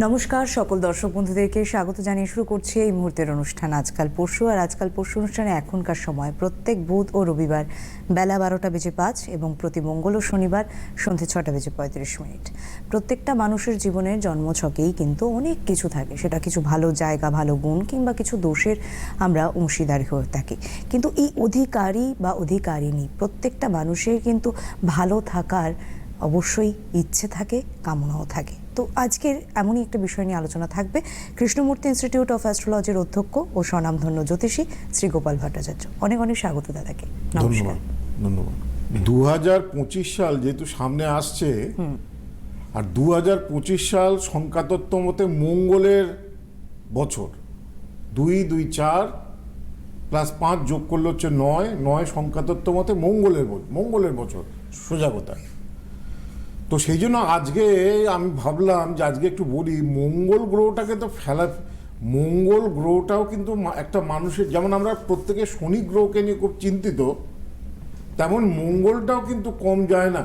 নমস্কার, সকল দর্শক বন্ধুদেরকে স্বাগত জানিয়ে শুরু করছি এই মুহূর্তের অনুষ্ঠান আজকাল পরশু। আর আজকাল পরশু অনুষ্ঠানে এখনকার সময় প্রত্যেক বুধ ও রবিবার বেলা বারোটা বেজে পাঁচ এবং প্রতি মঙ্গল ও শনিবার সন্ধে ছটা বেজে পঁয়ত্রিশ মিনিট। প্রত্যেকটা মানুষের জীবনের জন্মছকেই কিন্তু অনেক কিছু থাকে। সেটা কিছু ভালো জায়গা, ভালো গুণ কিংবা কিছু দোষের আমরা অংশীদার হয়ে থাকি। কিন্তু এই অধিকারী বা অধিকারিণী প্রত্যেকটা মানুষের কিন্তু ভালো থাকার অবশ্যই ইচ্ছে থাকে, কামনাও থাকে। তো আজকের এমনই একটা বিষয় নিয়ে আলোচনা থাকবে। কৃষ্ণমূর্তি ইনস্টিটিউট অফ অ্যাস্ট্রোলজির অধ্যক্ষ ও স্বনামধন্য জ্যোতিষী শ্রী গোপাল ভট্টাচার্য। অনেক অনেক স্বাগত দাদাকে। নমস্কার। ধন্যবাদ দু হাজার পঁচিশ সাল যেহেতু সামনে আসছে আর দু হাজার পঁচিশ সাল সংখ্যাতত্ত্ব মতে মঙ্গলের বছর। দুই দুই চার প্লাস পাঁচ যোগ করলে হচ্ছে নয়। নয় সংখ্যাতত্ত্ব মতে মঙ্গলের মঙ্গলের বছর। সোজা কথা। তো সেই জন্য আজকে আমি ভাবলাম যে আজকে একটু বলি, মঙ্গল গ্রহটাকে তো ফেলা, মঙ্গল গ্রহটাও কিন্তু একটা মানুষের, যেমন আমরা প্রত্যেকে শনি গ্রহকে নিয়ে খুব চিন্তিত, তেমন মঙ্গলটাও কিন্তু কম যায় না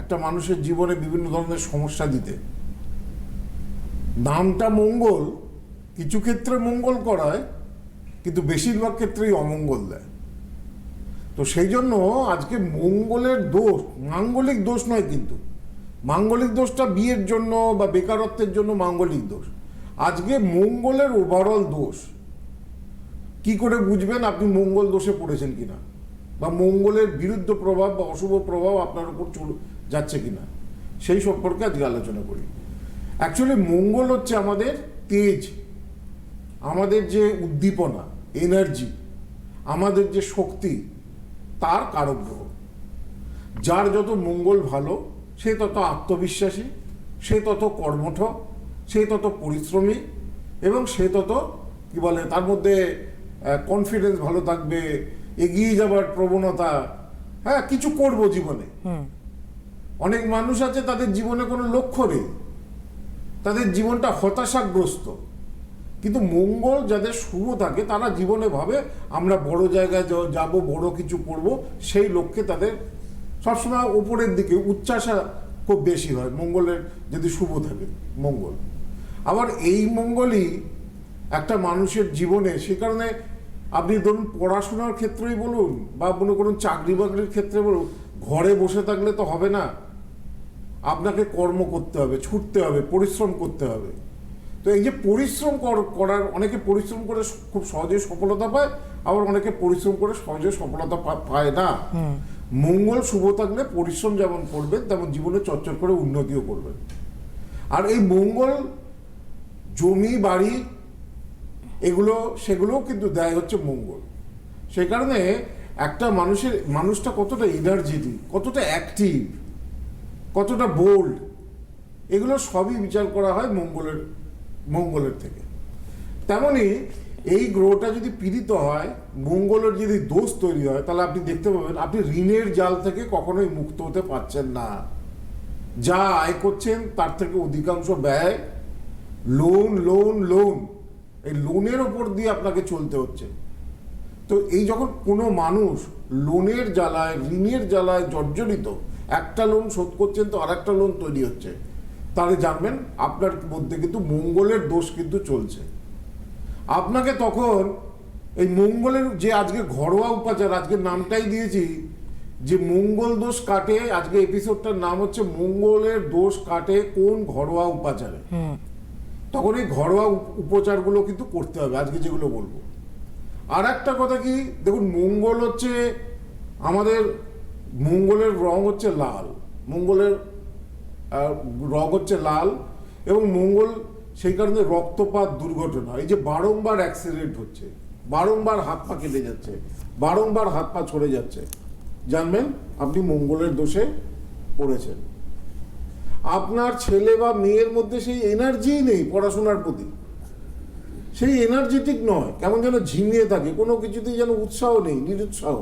একটা মানুষের জীবনে বিভিন্ন ধরনের সমস্যা দিতে। নামটা মঙ্গল, কিছু ক্ষেত্রে মঙ্গল করায়, কিন্তু বেশিরভাগ ক্ষেত্রেই অমঙ্গল দেয়। তো সেই জন্য আজকে মঙ্গলের দোষ, মাঙ্গলিক দোষ নয় কিন্তু। মাঙ্গলিক দোষটা বিয়ের জন্য বা বেকারত্বের জন্য মাঙ্গলিক দোষ। আজকে মঙ্গলের ওভারঅল দোষ। কি করে বুঝবেন আপনি মঙ্গল দোষে পড়েছেন কিনা? বা মঙ্গলের বিরুদ্ধ প্রভাব বা অশুভ প্রভাব আপনার উপর চল, যাচ্ছে কিনা? সেই সম্পর্কে আজকে আলোচনা করি। অ্যাকচুয়ালি মঙ্গল হচ্ছে আমাদের তেজ, আমাদের যে উদ্দীপনা এনার্জি আমাদের যে শক্তি, তার কারক গ্রহ। যার যত মঙ্গল ভালো সে তত আত্মবিশ্বাসী সে তত কর্মঠ সে তত পরিশ্রমী এবং সে তত কি বলে তার মধ্যে কনফিডেন্স ভালো থাকবে এগিয়ে যাবার প্রবণতা হ্যাঁ কিছু করব জীবনে। অনেক মানুষ আছে তাদের জীবনে কোনো লক্ষ্য নেই। তাদের জীবনটা হতাশাগ্রস্ত। কিন্তু মঙ্গল যাদের শুভ থাকে তারা জীবনে ভাবে আমরা বড় জায়গায় যাব বড় কিছু করব সেই লক্ষ্যে তাদের সবসময় উপরের দিকে উচ্চাসা খুব বেশি হয়, মঙ্গলের যদি শুভ থাকে, মঙ্গল। আবার এই মঙ্গলই একটা মানুষের জীবনে, সে কারণে আপনি ধরুন পড়াশোনার ক্ষেত্রেই বলুন বা মনে করুন চাকরি বাকরির ক্ষেত্রে বলুন, ঘরে বসে থাকলে তো হবে না। আপনাকে কর্ম করতে হবে, ছুটতে হবে, পরিশ্রম করতে হবে। তো এই যে পরিশ্রম কর- করার, অনেকে পরিশ্রম করে খুব সহজে সফলতা পায়, আবার অনেকে পরিশ্রম করে সহজে সফলতা পায় না। মঙ্গল শুভ থাকলে পরিশ্রম যেমন করবেন, তেমন জীবনে চর্চর করে উন্নতিও করবেন। আর এই মঙ্গল জমি, বাড়ি, এগুলো, সেগুলোও কিন্তু দেয় হচ্ছে মঙ্গল। সেই কারণে একটা মানুষের, মানুষটা কতটা এনার্জেটিক কতটা অ্যাক্টিভ কতটা বোল্ড এগুলো সবই বিচার করা হয় মঙ্গলের মঙ্গলের থেকে। তেমনি এই গ্রহটা যদি পীড়িত হয়, মঙ্গলের যদি দোষ তৈরি হয়, তাহলে আপনি দেখতে পাবেন, আপনি ঋণের জাল থেকে কখনোই মুক্ত হতে পারছেন না। যা আয় করছেন, তার থেকে অধিকাংশ ব্যয় লোন লোন লোন এই লোনের ওপর দিয়ে আপনাকে চলতে হচ্ছে। তো এই যখন কোনো মানুষ লোনের জ্বালায়, ঋণের জ্বালায় জর্জরিত, একটা লোন শোধ করছেন তো আরেকটা লোন তৈরি হচ্ছে। তাহলে জানবেন, আপনার মধ্যে কিন্তু মঙ্গলের দোষ কিন্তু চলছে। আপনাকে তখন এই মঙ্গলের যে আজকে ঘরোয়া উপাচার আজকে নামটাই দিয়েছি যে মঙ্গল দোষ কাটে আজকে এপিসোডটার নাম হচ্ছে মঙ্গলের দোষ কাটে কোন ঘরোয়া উপাচারে। তখন এই ঘরোয়া উপ- উপচারগুলো কিন্তু করতে হবে আজকে যেগুলো বলব। আর একটা কথা কি দেখুন মঙ্গল হচ্ছে আমাদের মঙ্গলের রং হচ্ছে লাল মঙ্গলের রং হচ্ছে লাল এবং মঙ্গল সেই কারণে রক্তপাত দুর্ঘটনা, এই যে বারংবার অ্যাক্সিডেন্ট হচ্ছে, বারংবার হাত পা কেটে যাচ্ছে, বারংবার হাত পা ছড়ে যাচ্ছে, জানবেন আপনি মঙ্গলের দোষে পড়েছেন। আপনার ছেলে বা মেয়ের মধ্যে সেই এনার্জিই নেই পড়াশোনার প্রতি। সেই এনার্জেটিক নয়, কেমন যেন ঝিমিয়ে থাকে, কোনো কিছুতেই যেন উৎসাহ নেই, নিরুৎসাহ।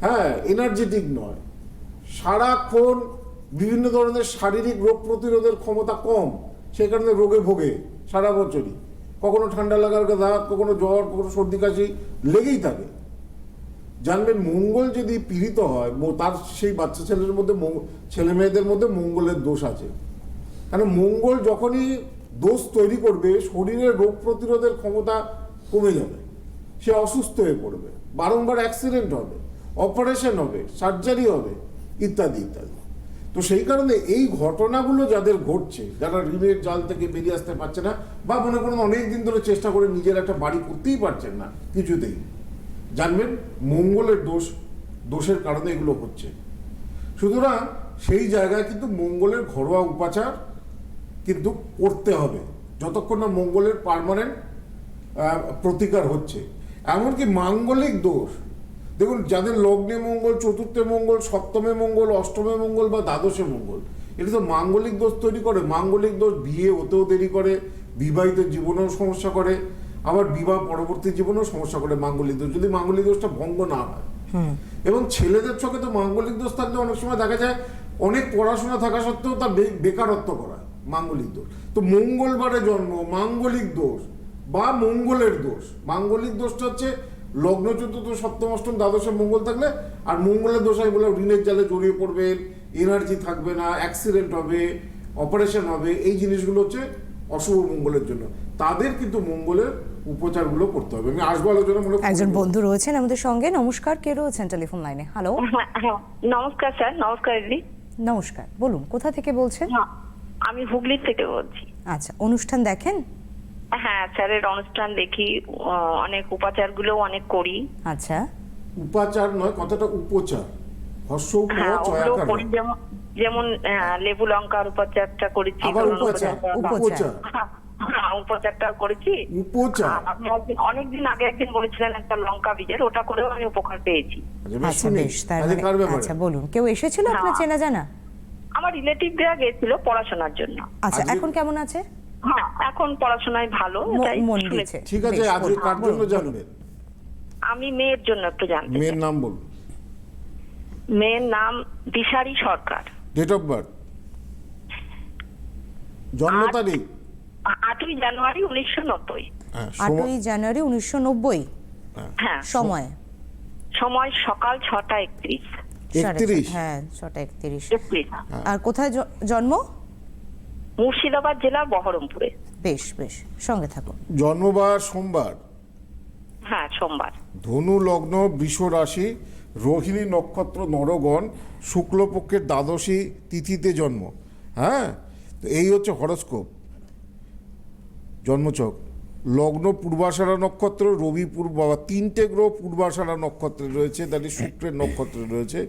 হ্যাঁ এনার্জেটিক নয়। সারাক্ষণ বিভিন্ন ধরনের শারীরিক রোগ প্রতিরোধের ক্ষমতা কম। সেই কারণে রোগে ভোগে সারা বছরই। কখনো ঠান্ডা লাগার দাঁত কখনো জ্বর, কখনো সর্দি কাশি, লেগেই থাকে। জানবেন মঙ্গল যদি পীড়িত হয় তার সেই বাচ্চা ছেলের মধ্যে ছেলে মেয়েদের মধ্যে মঙ্গলের দোষ আছে। কারণ মঙ্গল যখনই দোষ তৈরি করবে শরীরের রোগ প্রতিরোধের ক্ষমতা কমে যাবে। সে অসুস্থ হয়ে পড়বে। বারংবার অ্যাক্সিডেন্ট হবে, অপারেশন হবে, সার্জারি হবে, ইত্যাদি ইত্যাদি। তো সেই কারণে এই ঘটনাগুলো যাদের ঘটছে, যারা ঋণের জাল থেকে বেরিয়ে আসতে পারছে না বা মনে করুন অনেক দিন ধরে চেষ্টা করে নিজের একটা বাড়ি করতেই পারছেন না, কিছুতেই। জানবেন, মঙ্গলের দোষ, দোষের কারণে এগুলো হচ্ছে। সুতরাং সেই জায়গায় কিন্তু মঙ্গলের ঘরোয়া উপাচার কিন্তু করতে হবে, যতক্ষণ না মঙ্গলের পার্মানেন্ট প্রতিকার হচ্ছে। এমনকি মাঙ্গলিক দোষ দেখুন যাদের লগ্নে মঙ্গল চতুর্থে মঙ্গল সপ্তমে মঙ্গল অষ্টমে মঙ্গল বা দ্বাদশে মঙ্গল এটা তো মাঙ্গলিক দোষ তৈরি করে। মাঙ্গলিক দোষ বিয়ে হতেও দেরি করে বিবাহিত জীবনেও সমস্যা করে আবার বিবাহ পরবর্তী জীবনেও সমস্যা করে মাঙ্গলিক দোষ যদি মাঙ্গলিক দোষটা ভঙ্গ না হয়। এবং ছেলেদের চোখে তো মাঙ্গলিক দোষ থাকলে অনেক সময় দেখা যায় অনেক পড়াশোনা থাকা সত্ত্বেও তার বেকারত্ব করা মাঙ্গলিক দোষ। তো মঙ্গলবারে জন্ম মাঙ্গলিক দোষ বা মঙ্গলের দোষ। মাঙ্গলিক দোষটা হচ্ছে লগ্ন চতুর্থ সপ্তম অষ্টম দ্বাদশে মঙ্গল থাকলে আর মঙ্গলের দোষ বলে ঋণের জালে জড়িয়ে পড়বেন এনার্জি থাকবে না অ্যাক্সিডেন্ট হবে অপারেশন হবে এই জিনিসগুলো হচ্ছে অশুভ মঙ্গলের জন্য। তাদের কিন্তু মঙ্গলের উপচারগুলো করতে হবে। আমি আসব আলোচনামূলক একজন বন্ধু রয়েছেন আমাদের সঙ্গে। নমস্কার কে রয়েছেন টেলিফোন লাইনে? হ্যালো হ্যাঁ। নমস্কার স্যার। নমস্কার দিদি। নমস্কার। বলুন কোথা থেকে বলছেন? হ্যাঁ, আমি হুগলির থেকে বলছি। আচ্ছা অনুষ্ঠান দেখেন? হ্যাঁ স্যারের অনুষ্ঠান দেখি অনেক উপাচারগুলো অনেক করি। আচ্ছা। উপাচার নয় কথাটা উপচার। হর্ষ হ্যাঁ করি যেমন যেমন আহ, লেবু লঙ্কার উপাচারটা করেছি আবার উপাচার উপাচারটা- উপচার। হ্যাঁ, হ্যাঁ, উপাচারটা করেছি। উপচার। একদিন অনেকদিন আগে একদিন বলেছিলেন একটা লঙ্কা বীজের ওটা করেও আমি উপকার পেয়েছি। আচ্ছা, বেশ আচ্ছা আচ্ছা, মানে? আচ্ছা বলুন। কেউ এসেছিল আপনার চেনা জানা? আমার রিলেটিভরা গেছিল পড়াশোনার জন্য। আচ্ছা এখন কেমন আছে? হ্যাঁ এখন পড়াশোনায় ভালো এটাই মন দিয়েছে। ঠিক আছে বলুন, কার জন্য জানবেন? আমি মেয়ের জন্য একটু জানতে মেয়ের নাম বলুন। মেয়ের নাম Dishari Sarkar. Date of birth জন্ম তারিখ? আটই জানুয়ারি উনিশশো নব্বই। হ্যাঁ, আটই জানুয়ারি উনিশশো নব্বই। হ্যাঁ সময়? সময় সকাল ছটা একত্রিশ। একত্রিশ? হ্যাঁ ছটা একত্রিশ। একত্রিশ। আর কোথায় জন্ম? মুর্শিদাবাদ জেলার বহরমপুরে। বেশ বেশ সঙ্গে থাকুন। জন্মবার সোমবার? হ্যাঁ সোমবার। ধনু লগ্ন বৃষ রাশি রোহিণী নক্ষত্র নরগণ শুক্লপক্ষের দ্বাদশী তিথিতে জন্ম। হ্যাঁ? তো এই হচ্ছে হরস্কোপ। জন্মচক। লগ্ন পূর্বাষাঢ়া নক্ষত্র রবি পূর্ব তিনটে গ্রহ পূর্বাষাঢ়া নক্ষত্রে রয়েছে তাহলে শুক্রের নক্ষত্রে রয়েছে।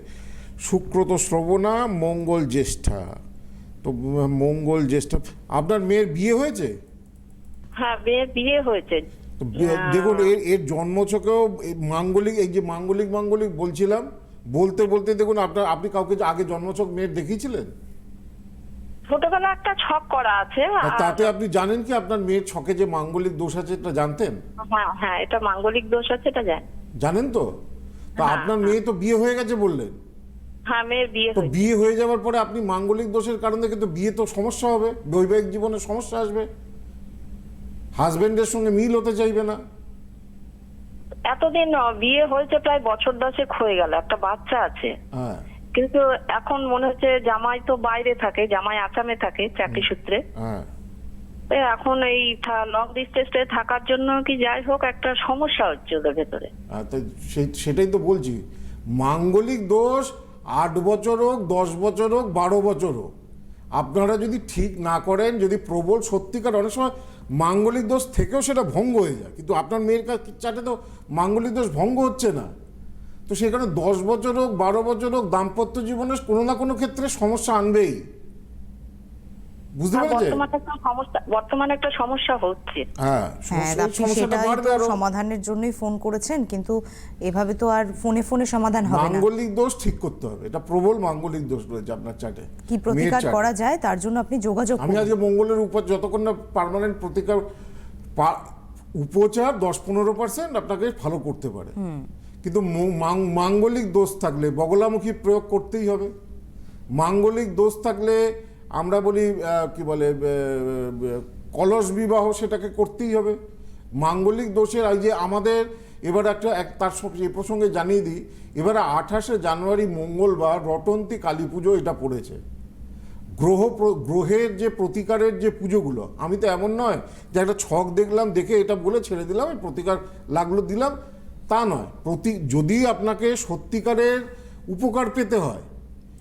শুক্র তো শ্রবণা মঙ্গল জ্যেষ্ঠা। মঙ্গল জ্যেষ্ঠ আপনার মেয়ের বিয়ে হয়েছে? হ্যাঁ মেয়ের বিয়ে হয়েছে। দেখুন এর এর জন্মছকেও মাঙ্গলিক এই যে মাঙ্গলিক মাঙ্গলিক বলছিলাম বলতে বলতে দেখুন আপনার আপনি কাউকে আগে জন্মছক মেয়ের দেখিয়েছিলেন? ছোটবেলা একটা ছক করা আছে তাতে আপনি জানেন কি আপনার মেয়ের ছকে যে মাঙ্গলিক দোষ আছে এটা জানতেন? হ্যাঁ হ্যাঁ এটা মাঙ্গলিক দোষ আছে এটা জানি। জানেন তো? তো হ্যাঁ, আপনার মেয়ে তো বিয়ে হয়ে গেছে বললেন। হ্যাঁ মেয়ের বিয়ে তো হয়েছে বিয়ে হয়ে যাওয়ার পরে আপনি মাঙ্গলিক দোষের কারণে কিন্তু বিয়ে তো সমস্যা হবে বৈবাহিক জীবনে সমস্যা আসবে। হাজবেন্ডের সঙ্গে মিল হতে চাইবে না। এতদিন আহ, বিয়ে হয়েছে প্রায় বছর দশেক হয়ে গেল একটা বাচ্চা আছে। হ্যাঁ। কিন্তু এখন মনে হচ্ছে জামাই তো বাইরে থাকে জামাই আসামে থাকে চাকরি সূত্রে। হ্যাঁ। তো এখন এই লং ডিস্টেন্সে থাকার জন্য কি যাই হোক একটা সমস্যা হচ্ছে ওদের ভেতরে। আর তো সেই- সেটাই তো বলছি। মাঙ্গলিক দোষ আট বছর হোক, দশ বছর হোক, বারো বছর হোক। আপনারা যদি ঠিক না করেন, যদি প্রবল সত্যিকার অনেক সময় মাঙ্গলিক দোষ থেকেও সেটা ভঙ্গ হয়ে যায়। কিন্তু আপনার মেয়ের কাছে চাটে তো মাঙ্গলিক দোষ ভঙ্গ হচ্ছে না। তো সেখানে দশ বছর হোক, বারো বছর হোক, দাম্পত্য জীবনে কোনো না কোনো ক্ষেত্রে সমস্যা আনবেই। বুঝতে পেরেছেন বর্তমানে একটা সমস্যা বর্তমানে একটা সমস্যা হচ্ছে। হ্যাঁ হ্যাঁ সমস্যা- সমস্যাটা সেটাই বাড়বে তো আরও। সমাধানের জন্যই ফোন করেছেন কিন্তু এভাবে তো আর ফোনে ফোনে সমাধান হবে না। মাঙ্গলিক দোষ ঠিক করতে হবে। এটা প্রবল মাঙ্গলিক দোষ রয়েছে আপনার চাটে কি প্রতিকার মেয়ের। করা যায় তার জন্য আপনি যোগাযোগ আমি করুন। আজকে মঙ্গলের উপর যতক্ষণ না পার্মানেন্ট প্রতিকার পা- উপচার দশ পনেরো পার্সেন্ট আপনাকে ভালো করতে পারে। কিন্তু মো- মাং- মাঙ্গলিক দোষ থাকলে বগলামুখী প্রয়োগ করতেই হবে। মাঙ্গলিক দোষ থাকলে আমরা বলি কি বলে কলস বিবাহ সেটাকে করতেই হবে। মাঙ্গলিক দোষের এই যে আমাদের এবার একটা এক, তার এ প্রসঙ্গে জানিয়ে দিই, এবারে আঠাশে জানুয়ারি মঙ্গলবার রটন্তী কালী পুজো এটা পড়েছে। গ্রহ গ্রহের যে প্রতিকারের যে পুজোগুলো, আমি তো এমন নয় যে একটা ছক দেখলাম, দেখে এটা বলে ছেড়ে দিলাম প্রতিকার লাগল, দিলাম, তা নয়। প্রতি, যদি আপনাকে সত্যিকারের উপকার পেতে হয়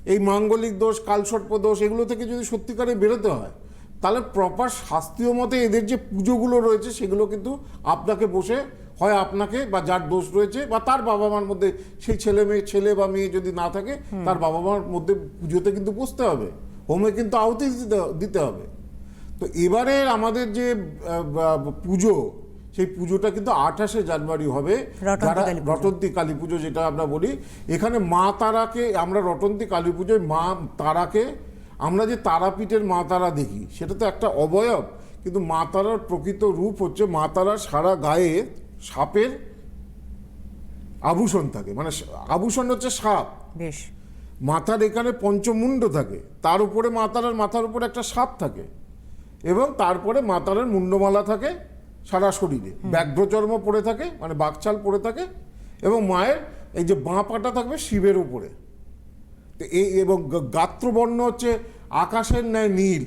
এই মাঙ্গলিক দোষ কালসর্প দোষ এগুলো থেকে যদি সত্যিকারে বেরোতে হয় তাহলে প্রপার শাস্ত্রীয় মতে এদের যে পুজোগুলো রয়েছে সেগুলো কিন্তু আপনাকে বসে হয় আপনাকে বা যার দোষ রয়েছে বা তার বাবা মার মধ্যে সেই ছেলে মেয়ে ছেলে বা মেয়ে যদি না থাকে তার বাবা মার মধ্যে পুজোতে কিন্তু বসতে হবে হোমে কিন্তু আহুতি দিতে দিতে হবে। তো এবারের আমাদের যে পুজো সেই পুজোটা কিন্তু আঠাশে জানুয়ারি হবে। রটন্তী যারা কালী পুজো। রটন্তী কালী পুজো যেটা আমরা বলি এখানে মা তারাকে আমরা রটন্তী কালী পুজোয় মা তারাকে আমরা যে তারাপীঠের মা তারা দেখি সেটা তো একটা অবয়ব। কিন্তু মা তারার প্রকৃত রূপ হচ্ছে মা তারার সারা গায়ে সাপের আভূষণ থাকে। মানে আভূষণ হচ্ছে সাপ। বেশ। মাথার এখানে পঞ্চমুণ্ড থাকে। তার উপরে মাতারার মাথার উপরে একটা সাপ থাকে। এবং তারপরে মাতারের মুন্ডমালা থাকে। সারা শরীরে। ব্যাঘ্রচর্ম পড়ে থাকে মানে বাকছাল পড়ে থাকে এবং মায়ের এই যে বাঁ পাটা থাকবে শিবের উপরে। তো এই এবং গাত্রবর্ণ হচ্ছে আকাশের ন্যায় নীল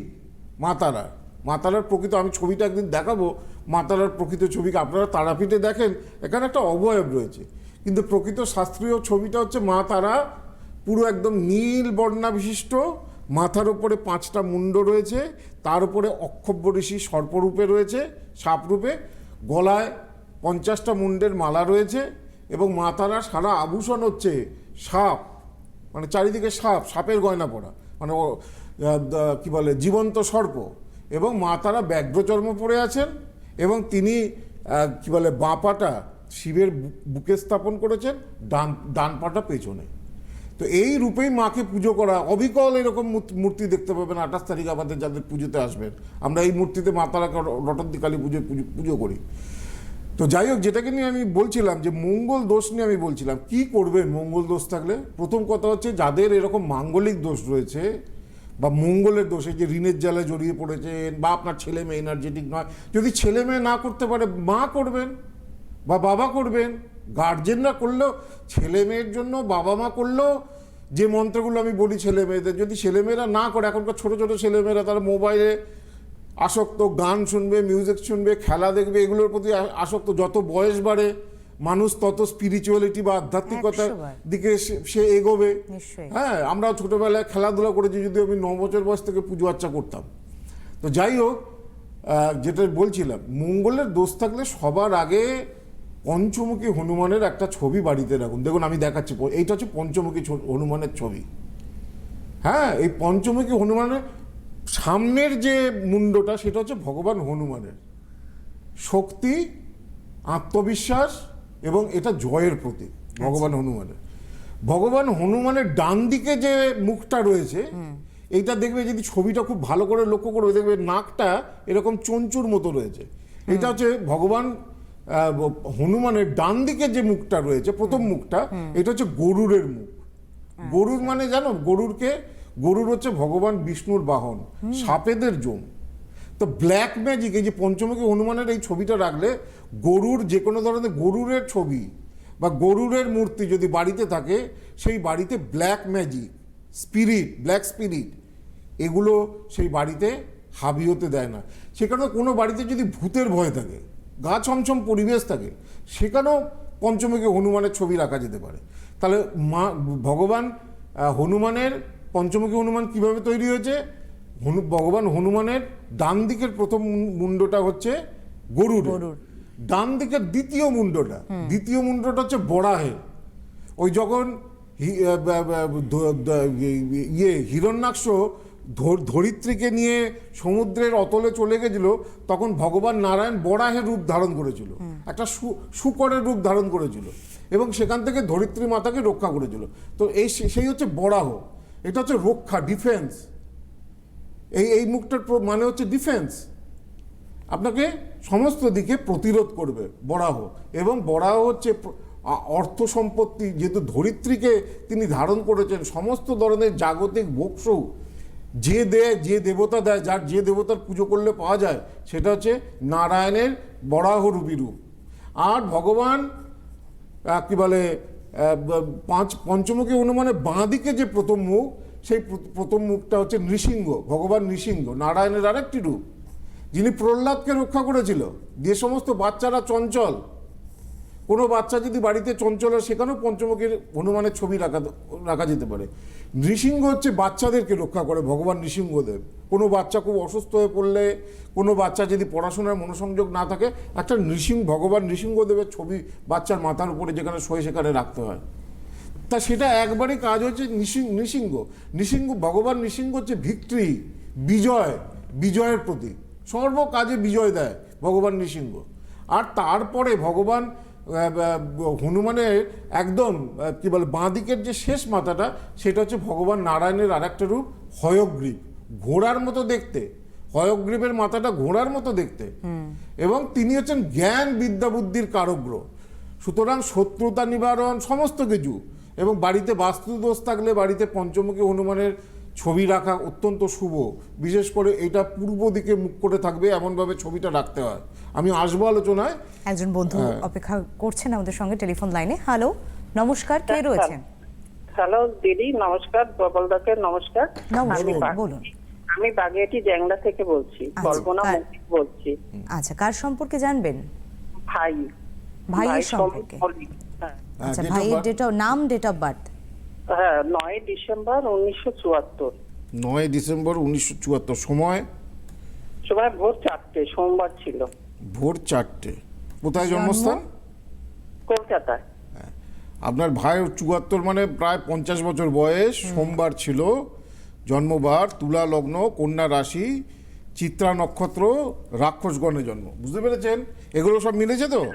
মাতারার। মাতারার প্রকৃত আমি ছবিটা একদিন দেখাবো মাতারার প্রকৃত ছবিকে। আপনারা তারাপীঠে দেখেন এখানে একটা অবয়ব রয়েছে। কিন্তু প্রকৃত শাস্ত্রীয় ছবিটা হচ্ছে মা তারা পুরো একদম নীল বর্ণা বিশিষ্ট মাথার উপরে পাঁচটা মুন্ড রয়েছে তার উপরে অক্ষব্য ঋষি সর্পরূপে রয়েছে সাপরূপে গলায় পঞ্চাশটা মুন্ডের মালা রয়েছে এবং মা তারা সারা আভূষণ হচ্ছে সাপ মানে চারিদিকে সাপ, সাপের গয়না পরা মানে কি বলে, জীবন্ত সর্প। এবং মা তারা ব্যাঘ্রচর্ম পরে আছেন এবং তিনি কি বলে, বাঁ পাটা শিবের বুকে স্থাপন করেছেন, ডান ডান পাটা পেছনে। তো এই রূপেই মাকে পুজো করা, অবিকল এরকম মূর্তি- দেখতে পাবেন আঠাশ তারিখ আমাদের যাদের পুজোতে আসবেন। আমরা এই মূর্তিতে মা তারাকে রটন্তী কালী পুজো, পুজো- করি। তো যাই হোক, যেটাকে নিয়ে আমি বলছিলাম যে মঙ্গল দোষ নিয়ে আমি বলছিলাম, কি করবেন মঙ্গল দোষ থাকলে? প্রথম কথা হচ্ছে যাদের এরকম মাঙ্গলিক দোষ রয়েছে বা মঙ্গলের দোষে যে ঋণের জালে জড়িয়ে পড়েছেন বা আপনার ছেলে মেয়ে এনার্জেটিক নয়, যদি ছেলে মেয়ে না করতে পারে, মা করবেন বা বাবা করবেন। গার্জেনরা করলেও ছেলে মেয়ের জন্য বাবা মা করলেও যে মন্ত্রগুলো আমি বলি ছেলে মেয়েদের যদি ছেলেমেয়েরা না করে এখনকার ছোট ছোট ছেলেমেয়েরা তারা মোবাইলে আসক্ত গান শুনবে মিউজিক শুনবে খেলা দেখবে এগুলোর প্রতি আসক্ত। যত বয়স বাড়ে মানুষ তত স্পিরিচুয়ালিটি বা আধ্যাত্মিকতার দিকে সে- এগোবে। হ্যাঁ আমরা ছোটবেলায় খেলাধুলা করেছি যদি আমি ন বছর বয়স থেকে পুজো আর্চা করতাম। তো যাই হোক যেটা বলছিলাম মঙ্গলের দোষ থাকলে সবার আগে পঞ্চমুখী হনুমানের একটা ছবি বাড়িতে রাখুন। দেখুন আমি দেখাচ্ছি এইটা হচ্ছে পঞ্চমুখী হনুমানের ছবি। হ্যাঁ এই পঞ্চমুখী হনুমানের সামনের যে মুন্ডটা সেটা হচ্ছে ভগবান হনুমানের। শক্তি আত্মবিশ্বাস এবং এটা জয়ের প্রতীক ভগবান হনুমানের। ভগবান হনুমানের ডান দিকে যে মুখটা রয়েছে এইটা দেখবে যদি ছবিটা খুব ভালো করে লক্ষ্য করবে দেখবে নাকটা এরকম চঞ্চুর মতো রয়েছে। এটা হচ্ছে ভগবান হনুমানের ডান দিকে যে মুখটা রয়েছে প্রথম মুখটা এটা হচ্ছে গরুরের মুখ। গরুর মানে জানো গরুরকে গরুর হচ্ছে ভগবান বিষ্ণুর বাহন সাপেদের জম। তো ব্ল্যাক ম্যাজিক এই যে পঞ্চমুখী হনুমানের এই ছবিটা রাখলে গরুর যে কোনো ধরনের গরুরের ছবি বা গরুরের মূর্তি যদি বাড়িতে থাকে সেই বাড়িতে black magic spirit black spirit এগুলো সেই বাড়িতে হাবি হতে দেয় না। সেখানে কোনো বাড়িতে যদি ভূতের ভয় থাকে গা ছমছম পরিবেশ থাকে সেখানেও পঞ্চমুখী হনুমানের ছবি রাখা যেতে পারে। তাহলে মা ভগবান হনুমানের পঞ্চমুখী হনুমান কীভাবে তৈরি হয়েছে? হনু ভগবান হনুমানের ডান দিকের প্রথম মুন্ডটা হচ্ছে গরুর। ডান দিকের দ্বিতীয় মুন্ডটা দ্বিতীয় মুন্ডটা হচ্ছে বরাহের ওই যখন ইয়ে হিরণ্যাক্ষ ধরিত্রীকে নিয়ে সমুদ্রের অতলে চলে গেছিল তখন ভগবান নারায়ণ বরাহের রূপ ধারণ করেছিল। একটা শুকরের রূপ ধারণ করেছিল এবং সেখান থেকে ধরিত্রী মাতাকে রক্ষা করেছিল। তো এই সেই হচ্ছে বরাহ এটা হচ্ছে রক্ষা ডিফেন্স এই এই মুখটার মানে হচ্ছে ডিফেন্স আপনাকে সমস্ত দিকে প্রতিরোধ করবে বরাহ এবং বরাহ হচ্ছে অর্থ সম্পত্তি যেহেতু ধরিত্রীকে তিনি ধারণ করেছেন সমস্ত ধরনের জাগতিক ভোগসু যে দেয় যে দেবতা দেয়, যার যে দেবতার পুজো করলে পাওয়া যায়, সেটা হচ্ছে নারায়ণের বরাহ রূপী। আর ভগবান কি বলে পাঁচ, পঞ্চমুখী অনুমানে বাঁ দিকে যে প্রথম মুখ, সেই প্রথম মুখটা হচ্ছে নৃসিংহ, ভগবান নৃসিংহ, নারায়ণের আরেকটি রূপ, যিনি প্রহ্লাদকে রক্ষা করেছিল। যে সমস্ত বাচ্চারা চঞ্চল, কোনো বাচ্চা যদি বাড়িতে চঞ্চল হয়, সেখানেও পঞ্চমুখীর হনুমানের ছবি রাখা রাখা যেতে পারে। নৃসিংহ হচ্ছে বাচ্চাদেরকে রক্ষা করে, ভগবান নৃসিংহদেব। কোনো বাচ্চা খুব অসুস্থ হয়ে পড়লে, কোনো বাচ্চা যদি পড়াশোনার মনোসংযোগ না থাকে, একটা নৃসিংহ, ভগবান নৃসিংহদেবের ছবি বাচ্চার মাথার উপরে যেখানে শোয়ে সেখানে রাখতে হয়। তা সেটা একবারই কাজ হচ্ছে নৃসিং- নৃসিংহ। নৃসিংহ, ভগবান নৃসিংহ হচ্ছে ভিক্টরি, বিজয়, বিজয়ের প্রতীক। সর্ব কাজে বিজয় দেয় ভগবান নৃসিংহ। আর তারপরে ভগবান হনুমানের একদম কি বলে বাঁ দিকের যে শেষ মাথাটা সেটা হচ্ছে ভগবান নারায়ণের আর একটা রূপ হয়গ্রীব। ঘোড়ার মতো দেখতে হয়গ্রীবের মাথাটা ঘোড়ার মতো দেখতে। এবং তিনি হচ্ছেন জ্ঞান বিদ্যা বুদ্ধির কারগ্রহ। সুতরাং শত্রুতা নিবারণ সমস্ত কিছু। এবং বাড়িতে বাস্তু দোষ থাকলে বাড়িতে পঞ্চমুখী হনুমানের ছবি রাখা অত্যন্ত শুভ। বিশেষ করে এটা পূর্ব দিকে মুখ করে থাকবে এমনভাবে ছবিটা রাখতে হয়। আমি আসব আলোচনায়। একজন বন্ধু হ্যাঁ। অপেক্ষা করছেন আমাদের সঙ্গে টেলিফোন লাইনে। হ্যালো নমস্কার কে রয়েছেন? হ্যালো দিদি নমস্কার প্রবলদাকে নমস্কার। নমস্কার আমি বলুন। আমি বাগেটি জ্যাংড়া থেকে বলছি আচ্ছা, কল্পনা কার- বলছি। আচ্ছা কার সম্পর্কে জানবেন? ভাই। ভাইয়ের সম্পর্কে। হ্যাঁ। হ্যাঁ, আচ্ছা ভাইয়ের? ডেট নাম ডেট অফ বার্থ হ্যাঁ নয় ডিসেম্বর উনিশশো চুয়াত্তর। নয় ডিসেম্বর উনিশশো চুয়াত্তর সময়? সময় ভোর চারটে সোমবার ছিল। ভোর চারটে। কোথায় জন্মস্থান? কলকাতায়। আপনার ভাইয়ের চুয়াত্তর মানে প্রায় পঞ্চাশ বছর বয়স সোমবার ছিল। জন্মবার তুলা লগ্ন কন্যা রাশি চিত্রা নক্ষত্র রাক্ষসগণে জন্ম। বুঝতে পেরেছেন? এগুলো সব মিলেছে তো?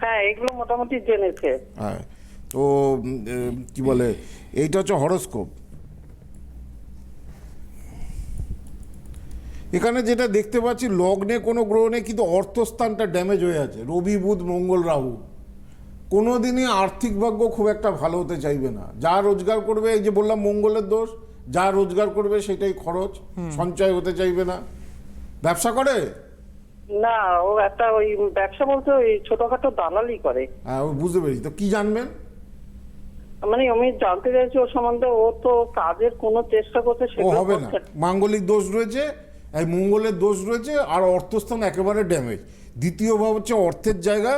হ্যাঁ এগুলো মোটামুটি জেনেছে। হ্যাঁ। তো কি বলে এইটা হচ্ছে হরস্কোপ। এখানে যেটা দেখতে পাচ্ছি লগ্নে কোনো গ্রহ নেই কিন্তু অর্থস্থানটা ড্যামেজ হয়ে আছে। রবি বুধ মঙ্গল রাহু। কোনো দিনই আর্থিক ভাগ্য খুব একটা ভালো হতে চাইবে না। যা রোজগার করবে এই যে বললাম মঙ্গলের দোষ যা রোজগার করবে সেটাই খরচ সঞ্চয় হতে চাইবে না। ব্যবসা করে? না ও একটা ওই ব্যবসা বলতে ওই ছোটখাটো দালালি করে। হ্যাঁ ও বুঝতে পেরেছি। তো কি জানবেন? মানে আমি জানতে চাইছি ওর সম্বন্ধে ও তো কাজের কোনো চেষ্টা করছে ও হবে না। মাঙ্গলিক দোষ রয়েছে এই মঙ্গলের দোষ রয়েছে আর অর্থস্থান একেবারে ড্যামেজ দ্বিতীয় ভাব হচ্ছে অর্থের জায়গা।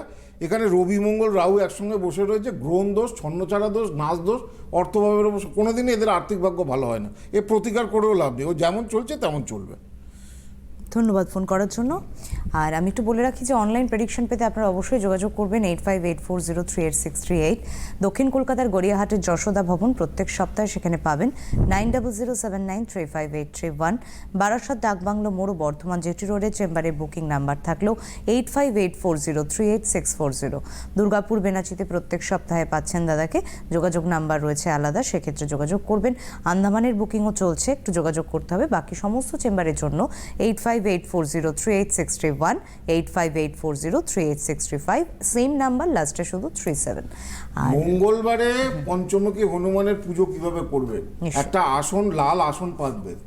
এখানে রবি মঙ্গল রাহু একসঙ্গে বসে রয়েছে গ্রহণ দোষ ছন্নছাড়া দোষ নাচ দোষ অর্থভাবের উপর কোনোদিনই এদের আর্থিক ভাগ্য ভালো হয় না। এ প্রতিকার করেও লাভ নেই। ও যেমন চলছে তেমন চলবে। ধন্যবাদ ফোন করার জন্য। আর আমি একটু বলে রাখি যে অনলাইন প্রেডিকশন পেতে আপনারা অবশ্যই যোগাযোগ করবেন eight five eight four zero three eight six three eight দক্ষিণ কলকাতার গড়িয়াহাটের যশোদা ভবন প্রত্যেক সপ্তাহে সেখানে পাবেন nine double zero seven nine three five eight three one Barasat Dakbungalow মোড় বর্ধমান জেটি রোডে চেম্বারে বুকিং নাম্বার থাকলেও eight five eight four zero three eight six four zero Durgapur, বেনাচিতে প্রত্যেক সপ্তাহে পাচ্ছেন দাদাকে। যোগাযোগ নাম্বার রয়েছে আলাদা, সেক্ষেত্রে যোগাযোগ করবেন। আন্দামানের বুকিংও চলছে, একটু যোগাযোগ করতে হবে। বাকি সমস্ত চেম্বারের জন্য eight five eight four zero three eight six three one eight five eight four zero three eight six three five same number লাস্টে শুধু থ্রি সেভেন মঙ্গলবারে পঞ্চমুখী হনুমানের পুজো কীভাবে করবেন? একটা আসন লাল আসন পাতবেন।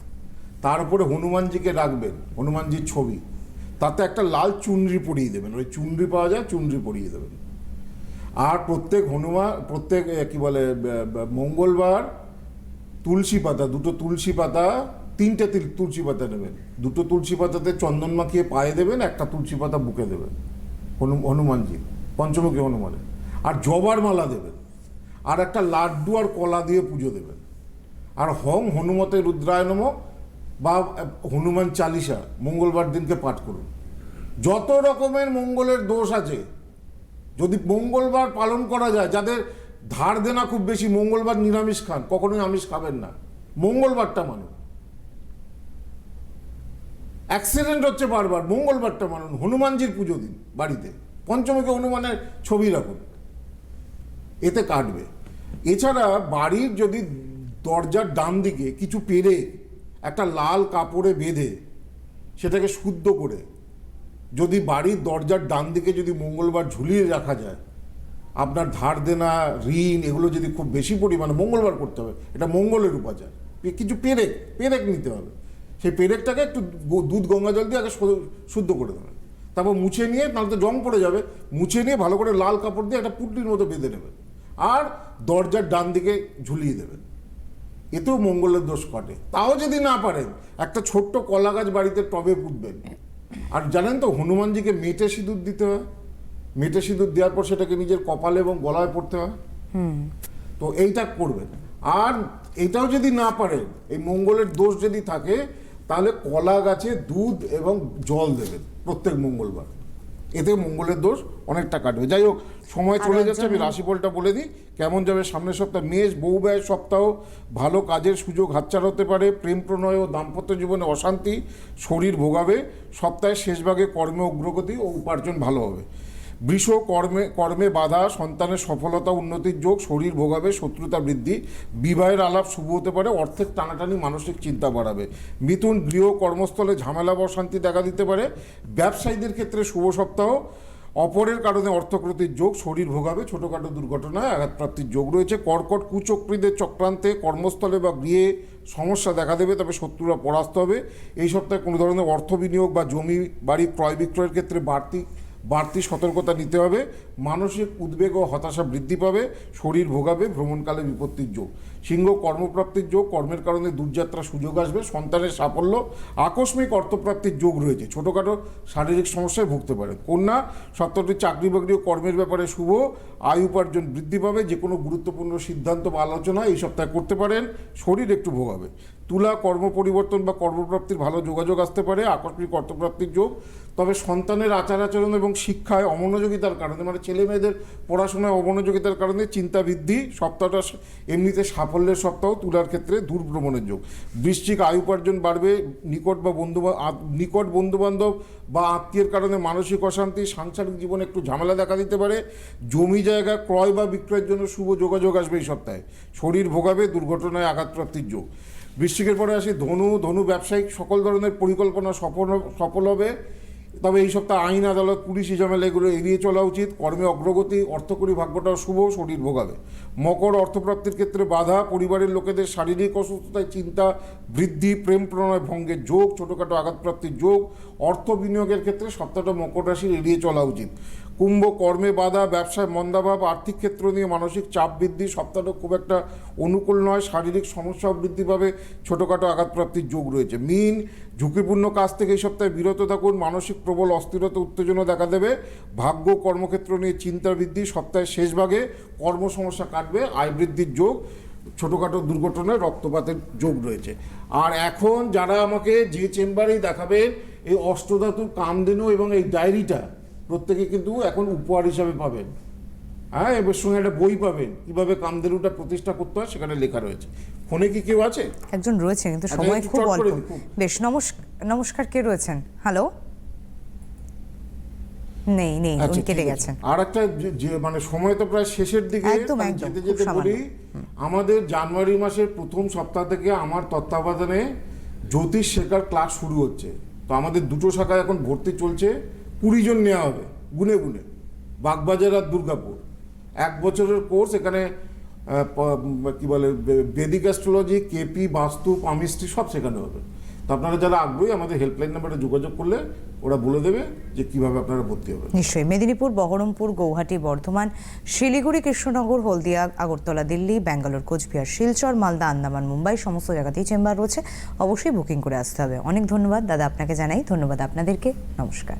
তার উপরে হনুমানজিকে রাখবেন হনুমানজির ছবি। তাতে একটা লাল চুনরি পরিয়ে দেবেন। ওই চুনরি পাওয়া যায় চুনরি পরিয়ে দেবেন। আর প্রত্যেক হনুমান প্রত্যেক কি বলে মঙ্গলবার তুলসী পাতা দুটো তুলসী পাতা তিনটে তুলসী পাতা নেবেন দুটো তুলসী পাতাতে চন্দন মাখিয়ে পায়ে দেবেন, একটা তুলসী পাতা বুকে দেবেন। হনু হনুমানজি, পঞ্চমুখী হনুমানের আর জবার মালা দেবেন। আর একটা লাড্ডু আর কলা দিয়ে পুজো দেবেন। আর হং হনুমতে রুদ্রায় নম বা হনুমান চালিসা মঙ্গলবার দিনকে পাঠ করুন। যত রকমের মঙ্গলের দোষ আছে, যদি মঙ্গলবার পালন করা যায়, যাদের ধার দেনা খুব বেশি, মঙ্গলবার নিরামিষ খান, কখনোই আমিষ খাবেন না। মঙ্গলবারটা মানুন। অ্যাক্সিডেন্ট হচ্ছে বারবার, মঙ্গলবারটা মানুন, হনুমানজির পুজো দিন বাড়িতে পঞ্চমুখী হনুমানের ছবি রাখুন, এতে কাটবে। এছাড়া বাড়ির যদি দরজার ডান দিকে কিছু পেরে একটা লাল কাপড়ে বেঁধে সেটাকে শুদ্ধ করে, যদি বাড়ির দরজার ডান দিকে যদি মঙ্গলবার ঝুলিয়ে রাখা যায়, আপনার ধার দেনা, ঋণ এগুলো যদি খুব বেশি পরিমাণে মঙ্গলবার করতে হবে, এটা মঙ্গলের উপাচার। কিছু পেরেক পেরেক নিতে হবে। সেই পেরেকটাকে একটু দুধ গঙ্গা জল দিয়ে আগে শুদ্ধ করে দেবেন তারপর মুছে নিয়ে তাহলে তো জং পড়ে যাবে মুছে নিয়ে ভালো করে লাল কাপড় দিয়ে একটা পুটলির মতো বেঁধে নেবেন আর দরজার ডান দিকে ঝুলিয়ে দেবেন এতেও মঙ্গলের দোষ কাটে। তাও যদি না পারেন একটা ছোট্ট কলা গাছ বাড়িতে টবে পুঁতবেন। আর জানেন তো হনুমানজিকে মেটে সিঁদুর দিতে হয়। মেটে সিঁদুর দেওয়ার পর সেটাকে নিজের কপালে এবং গলায় পড়তে হয়। তো এইটা করবেন। আর এটাও যদি না পারেন এই মঙ্গলের দোষ যদি থাকে তাহলে কলা গাছে দুধ এবং জল দেবেন প্রত্যেক মঙ্গলবার। এতে মঙ্গলের দোষ অনেকটা কাটবে। যাই হোক সময় চলে যাচ্ছে আমি রাশিফলটা বলে দিই। কেমন যাবে সামনের সপ্তাহ? মেষ বউ ব্যয় সপ্তাহ ভালো কাজের সুযোগ হাতছাড় হতে পারে প্রেম প্রণয় ও দাম্পত্য জীবনে অশান্তি শরীর ভোগাবে সপ্তাহের শেষ ভাগে কর্মে অগ্রগতি ও উপার্জন ভালো হবে। বৃষ কর্মে কর্মে বাধা, সন্তানের সফলতা, উন্নতির যোগ, শরীর ভোগাবে, শত্রুতা বৃদ্ধি, বিবাহের আলাপ শুভ হতে পারে, অর্থের টানাটানি মানসিক চিন্তা বাড়াবে। মিথুন গৃহ কর্মস্থলে ঝামেলা বা অশান্তি দেখা দিতে পারে। ব্যবসায়ীদের ক্ষেত্রে শুভ সপ্তাহ, অপরের কারণে অর্থক্রতির যোগ, শরীর ভোগাবে, ছোটোখাটো দুর্ঘটনায় আঘাতপ্রাপ্তির যোগ রয়েছে। কর্কট কুচক্রীদের চক্রান্তে কর্মস্থলে বা গৃহে সমস্যা দেখা দেবে, তবে শত্রুরা পরাস্ত হবে। এই সপ্তাহে কোনো ধরনের অর্থ বিনিয়োগ বা জমি বাড়ি ক্রয় বিক্রয়ের ক্ষেত্রে বাড়তি বাড়তি সতর্কতা নিতে হবে, মানসিক উদ্বেগ ও হতাশা বৃদ্ধি পাবে, শরীর ভোগাবে, ভ্রমণকালে বিপত্তির যোগ। সিংহ কর্মপ্রাপ্তির যোগ, কর্মের কারণে দূরযাত্রা সুযোগ আসবে, সন্তানের সাফল্য, আকস্মিক অর্থপ্রাপ্তির যোগ রয়েছে। ছোটোখাটো শারীরিক সমস্যায় ভুগতে পারে কন্যা সপ্তাহটি চাকরি বাকরি ও কর্মের ব্যাপারে শুভ, আয় উপার্জন বৃদ্ধি পাবে যে কোনো গুরুত্বপূর্ণ সিদ্ধান্ত বা আলোচনা এই সপ্তাহে করতে পারেন, শরীর একটু ভোগাবে। তুলা, কর্ম পরিবর্তন বা কর্মপ্রাপ্তির ভালো যোগাযোগ আসতে পারে, আকস্মিক অর্থপ্রাপ্তির যোগ। তবে সন্তানের আচার আচরণ এবং শিক্ষায় অমনোযোগিতার কারণে মানে ছেলে মেয়েদের পড়াশোনায় অমনোযোগিতার কারণে চিন্তা বৃদ্ধি, সপ্তাহটা এমনিতে সাফল্যের সপ্তাহ, তুলার ক্ষেত্রে দূর ভ্রমণের যোগ। বৃশ্চিক আয় উপার্জন বাড়বে, নিকট বা বন্ধু নিকট বন্ধুবান্ধব বা আত্মীয়ের কারণে মানসিক অশান্তি, সাংসারিক জীবনে একটু ঝামেলা দেখা দিতে পারে, জমি জায়গা ক্রয় বা বিক্রয়ের জন্য শুভ যোগাযোগ আসবে এই সপ্তাহে। শরীর ভোগাবে, দুর্ঘটনায় আঘাতপ্রাপ্তির যোগ। বৃশ্চিকের পরে আসি, ধনু ধনু ব্যবসায়িক, সকল ধরনের পরিকল্পনা সফল সফল হবে। তবে এই সপ্তাহ আইন, আদালত, পুলিশি ঝামেলা এগুলো এড়িয়ে চলা উচিত। কর্মে অগ্রগতি, অর্থকরী ভাগ্যটাও শুভ, শরীর ভোগাবে। মকর অর্থপ্রাপ্তির ক্ষেত্রে বাধা, পরিবারের লোকেদের শারীরিক অসুস্থতায় চিন্তা, বৃদ্ধি, প্রেম প্রণয় ভঙ্গের যোগ, ছোটোখাটো আঘাতপ্রাপ্তির যোগ, অর্থ বিনিয়োগের ক্ষেত্রে সপ্তাহটা মকর রাশির এড়িয়ে চলা উচিত। কুম্ভ কর্মে বাধা, ব্যবসায় মন্দাভাব আর্থিক ক্ষেত্র নিয়ে মানসিক চাপ বৃদ্ধি, সপ্তাহটা খুব একটা অনুকূল নয়। শারীরিক সমস্যাও বৃদ্ধি পাবে। ছোটোখাটো আঘাতপ্রাপ্তির যোগ রয়েছে। মিন, ঝুঁকিপূর্ণ কাজ থেকে এই সপ্তাহে বিরত থাকুন। মানসিক প্রবল অস্থিরতা, উত্তেজনা দেখা দেবে। ভাগ্য কর্মক্ষেত্র নিয়ে চিন্তা বৃদ্ধি, সপ্তাহের শেষ ভাগে কর্ম সমস্যা কাটবে, আয় বৃদ্ধির যোগ, ছোটোখাটো দুর্ঘটনায় রক্তপাতের যোগ রয়েছে। আর এখন যারা আমাকে যে চেম্বারেই দেখাবেন, এই অষ্টধাতুর কামধেনু এবং এই ডায়েরিটা প্রত্যেকে কিন্তু এখন উপহার হিসাবে পাবেন। হ্যাঁ এবার সঙ্গে একটা বই পাবেন। কীভাবে কামধেনুটা প্রতিষ্ঠা করতে হয় সেখানে লেখা রয়েছে। ফোনে কি কেউ আছে? একজন রয়েছে কিন্তু আচ্ছা, সময় খুব অল্প। বেশ নমস্কার নমস্কার কে রয়েছেন? হ্যালো? নেই নেই আচ্ছা, উনি কেটে গেছেন। আর একটা মানে সময় তো প্রায় শেষের দিকে একদম, যেতে যেতে বলি আমাদের জানুয়ারি মাসের প্রথম সপ্তাহ থেকে আমার তত্ত্বাবধানে জ্যোতিষ শেখার ক্লাস শুরু হচ্ছে। তো আমাদের দুটো শাখায় এখন ভর্তি চলছে। কুড়ি জন নেওয়া হবে, গুনে গুনে। বাগবাজার আর দুর্গাপুর। এক বছরের কোর্স এখানে কি বলে Vedic astrology, KP, vastu, palmistry সব শেখানো হবে। তো আপনারা যারা আগ্রহী, আমাদের হেল্পলাইন নাম্বারে যোগাযোগ করলে ওরা বলে দেবে যে কীভাবে আপনারা ভর্তি হবে নিশ্চয়ই। মেদিনীপুর, বহরমপুর, গৌহাটি, বর্ধমান, শিলিগুড়ি, কৃষ্ণনগর, হলদিয়া, আগরতলা, দিল্লি, ব্যাঙ্গালোর, কোচবিহার, শিলচর, মালদা, আন্দামান, মুম্বাই, সমস্ত জায়গাতেই চেম্বার রয়েছে। অবশ্যই বুকিং করে আসতে হবে। অনেক ধন্যবাদ। দাদা, আপনাকে জানাই। ধন্যবাদ আপনাদেরকে। নমস্কার।